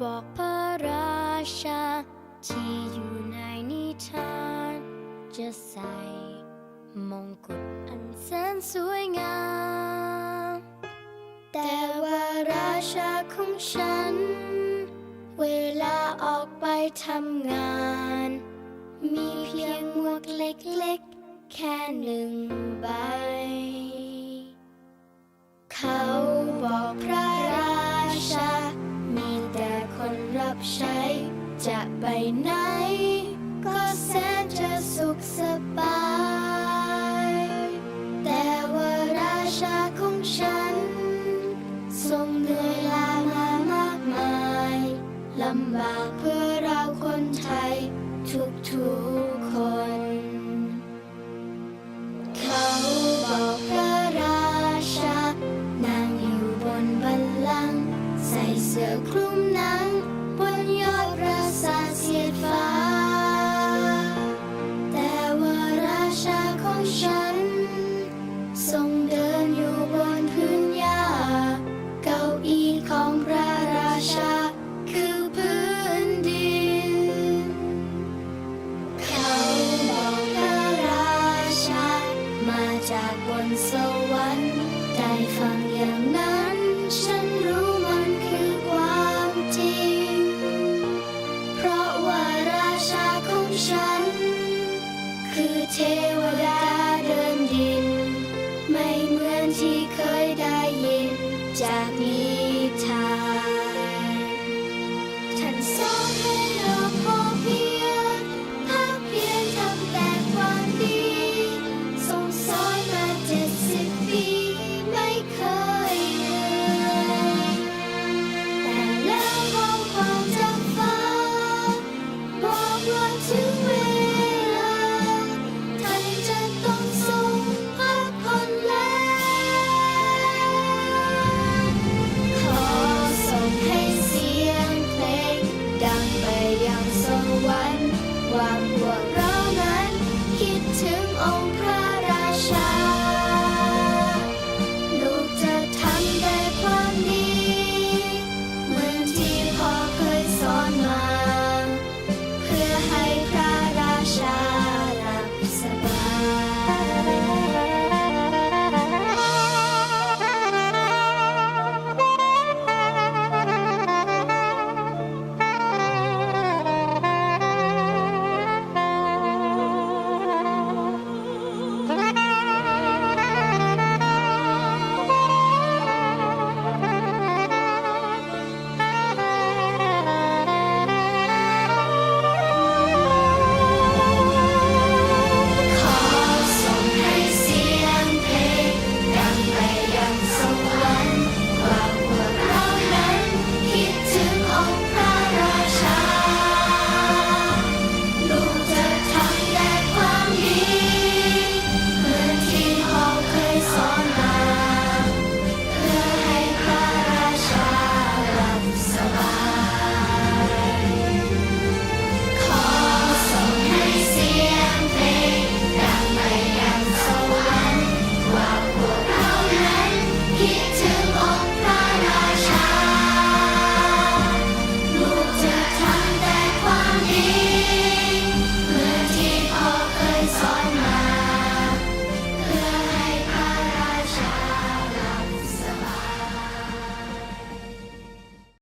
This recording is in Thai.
บอกพระราชา ที่อยู่ในนิทาน จะใส่มงกุฎอันแสนสวยงาม แต่ว่าราชาของฉัน เวลาออกไปทำงาน ไหน ก็แสนจะสุขสบาย แต่วราชาของฉัน ทรงเหนื่อยล้ามามากมายลำบากเพื่อเราคนไทย ทุกทุกคน เขาบอกพระราชา นั่งอยู่บนบัลลังก์ใส่เสื้อคลุมหนัง tear